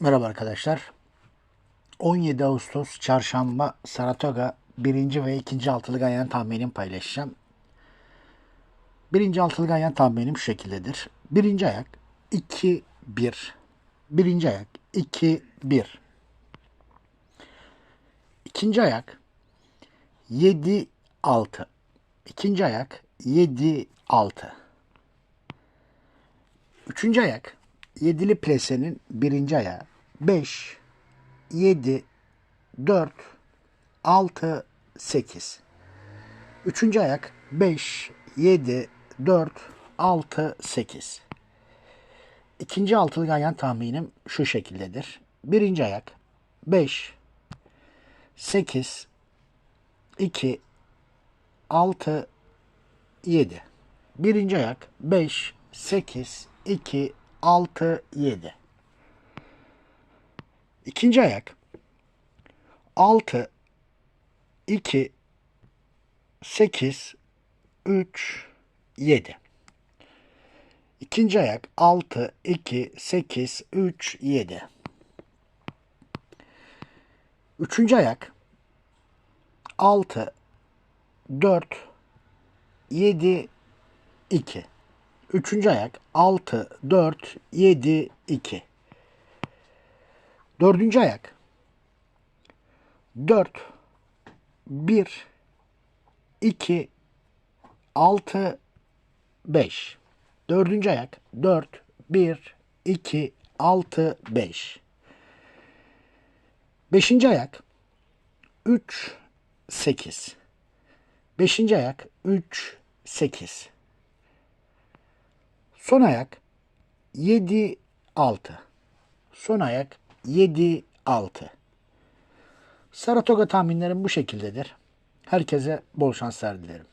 Merhaba arkadaşlar. 17 Ağustos Çarşamba Saratoga birinci ve ikinci altılı ganyan tahminimi paylaşacağım. Birinci altılı ganyan tahminim şu şekildedir. Birinci ayak 2-1. Birinci ayak 2-1. İkinci ayak 7-6. İkinci ayak 7-6. Üçüncü ayak yedili plesenin birinci ayağı 5, 7, 4, 6, 8. Üçüncü ayak 5, 7, 4, 6, 8. İkinci altılı ganyan tahminim şu şekildedir. Birinci ayak 5, 8, 2, 6, 7. Birinci ayak 5, 8, 2, 6, 7. İkinci ayak 6, 2, 8, 3, 7. İkinci ayak 6, 2, 8, 3, 7. Üçüncü ayak 6, 4, 7, 2. Üçüncü ayak 6, 4, 7, 2. Dördüncü ayak 4, 1, 2, 6, 5. Dördüncü ayak 4, 1, 2, 6, 5. Beşinci ayak 3, 8. Beşinci ayak 3, 8. Son ayak 7 6. Son ayak 7 6. Saratoga tahminlerim bu şekildedir. Herkese bol şanslar dilerim.